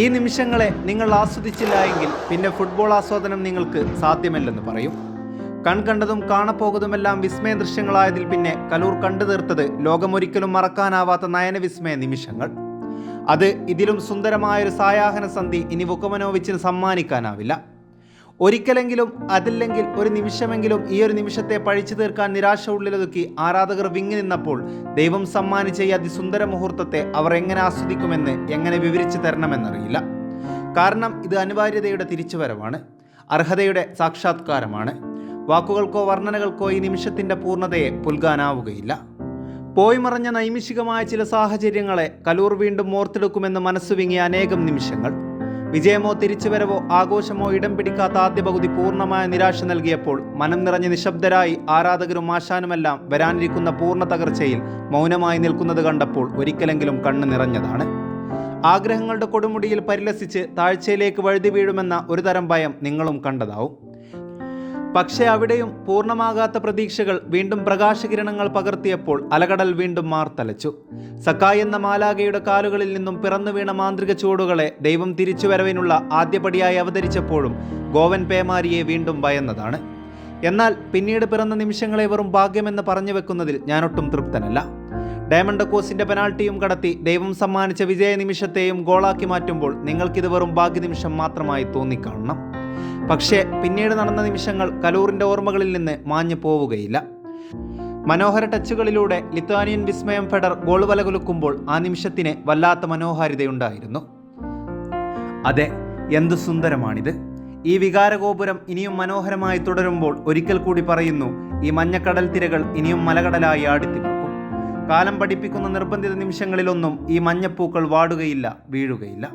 ഈ നിമിഷങ്ങളെ നിങ്ങൾ ആസ്വദിച്ചില്ല എങ്കിൽ പിന്നെ ഫുട്ബോൾ ആസ്വാദനം നിങ്ങൾക്ക് സാധ്യമല്ലെന്ന് പറയും. കൺകണ്ടതും കാണപ്പോകുന്നതുമെല്ലാം വിസ്മയ ദൃശ്യങ്ങളായതിൽ പിന്നെ കലൂർ കണ്ടു തീർത്തത് ലോകമൊരിക്കലും മറക്കാനാവാത്ത നയനവിസ്മയ നിമിഷങ്ങൾ. അത് ഇതിലും സുന്ദരമായൊരു സായാഹന സന്ധി ഇനി വുക്കമനോവിച്ചിന് സമ്മാനിക്കാനാവില്ല. ഒരിക്കലെങ്കിലും അതില്ലെങ്കിൽ ഒരു നിമിഷമെങ്കിലും ഈ ഒരു നിമിഷത്തെ പഴിച്ചു തീർക്കാൻ നിരാശ ഉള്ളിലൊതുക്കി ആരാധകർ വിങ്ങി നിന്നപ്പോൾ ദൈവം സമ്മാനിച്ച ഈ അതിസുന്ദര മുഹൂർത്തത്തെ അവർ എങ്ങനെ ആസ്വദിക്കുമെന്ന് എങ്ങനെ വിവരിച്ചു തരണമെന്നറിയില്ല. കാരണം ഇത് അനിവാര്യതയുടെ തിരിച്ചുവരവാണ് അർഹതയുടെ സാക്ഷാത്കാരമാണ്. വാക്കുകൾക്കോ വർണനകൾക്കോ ഈ നിമിഷത്തിന്റെ പൂർണതയെ പുൽകാനാവുകയില്ല. പോയി മറഞ്ഞ നൈമിഷികമായ ചില സാഹചര്യങ്ങളെ കലൂർ വീണ്ടും ഓർത്തെടുക്കുമെന്ന് മനസ്സുവിങ്ങിയ അനേകം നിമിഷങ്ങൾ. വിജയമോ തിരിച്ചുവരവോ ആഘോഷമോ ഇടം പിടിക്കാത്ത ആദ്യ പകുതി പൂർണമായ നിരാശ നൽകിയപ്പോൾ മനം നിറഞ്ഞ് നിശബ്ദരായി ആരാധകരും ആശാനുമെല്ലാം വരാനിരിക്കുന്ന പൂർണ തകർച്ചയിൽ മൗനമായി നിൽക്കുന്നത് കണ്ടപ്പോൾ ഒരിക്കലെങ്കിലും കണ്ണു നിറഞ്ഞതാണ്. ആഗ്രഹങ്ങളുടെ കൊടുമുടിയിൽ പരിലസിച്ച് താഴ്ചയിലേക്ക് വഴുതി വീഴുമെന്ന ഒരുതരം ഭയം നിങ്ങളും കണ്ടതാവും. പക്ഷേ അവിടെയും പൂർണമാകാത്ത പ്രതീക്ഷകൾ വീണ്ടും പ്രകാശകിരണങ്ങൾ പകർത്തിയപ്പോൾ അലകടൽ വീണ്ടും മാർത്തലച്ചു. സക്കായ് എന്ന മാലാകയുടെ കാലുകളിൽ നിന്നും പിറന്നു വീണ മാന്ത്രിക ചൂടുകളെ ദൈവം തിരിച്ചുവരവിനുള്ള ആദ്യപടിയായി അവതരിച്ചപ്പോഴും ഗോവൻ പേമാരിയെ വീണ്ടും ഭയന്നതാണ്. എന്നാൽ പിന്നീട് പിറന്ന നിമിഷങ്ങളെ വെറും ഭാഗ്യമെന്ന് പറഞ്ഞു വെക്കുന്നതിൽ ഞാനൊട്ടും തൃപ്തനല്ല. ഡയമണ്ട് കോസിന്റെ പെനാൾട്ടിയും കടത്തി ദൈവം സമ്മാനിച്ച വിജയ നിമിഷത്തെയും ഗോളാക്കി മാറ്റുമ്പോൾ നിങ്ങൾക്കിത് വെറും ഭാഗ്യനിമിഷം മാത്രമായി തോന്നിക്കാണണം. പക്ഷേ പിന്നീട് നടന്ന നിമിഷങ്ങൾ കലൂറിന്റെ ഓർമ്മകളിൽ നിന്ന് മാഞ്ഞു പോവുകയില്ല. മനോഹര ടച്ചുകളിലൂടെ ലിത്വാനിയൻ വിസ്മയം ഫെഡർ ഗോൾ വലകുലുക്കുമ്പോൾ ആ നിമിഷത്തിന് വല്ലാത്ത മനോഹാരിതയുണ്ടായിരുന്നു. അതെ എന്ത് സുന്ദരമാണിത്. ഈ വികാരഗോപുരം ഇനിയും മനോഹരമായി തുടരുമ്പോൾ ഒരിക്കൽ കൂടി പറയുന്നു ഈ മഞ്ഞക്കടൽ തിരകൾ ഇനിയും മലകടലായി ആടിത്തിമിർക്കും. കാലം പഠിപ്പിക്കുന്ന നിർബന്ധിത നിമിഷങ്ങളിലൊന്നും ഈ മഞ്ഞപ്പൂക്കൾ വാടുകയില്ല വീഴുകയില്ല.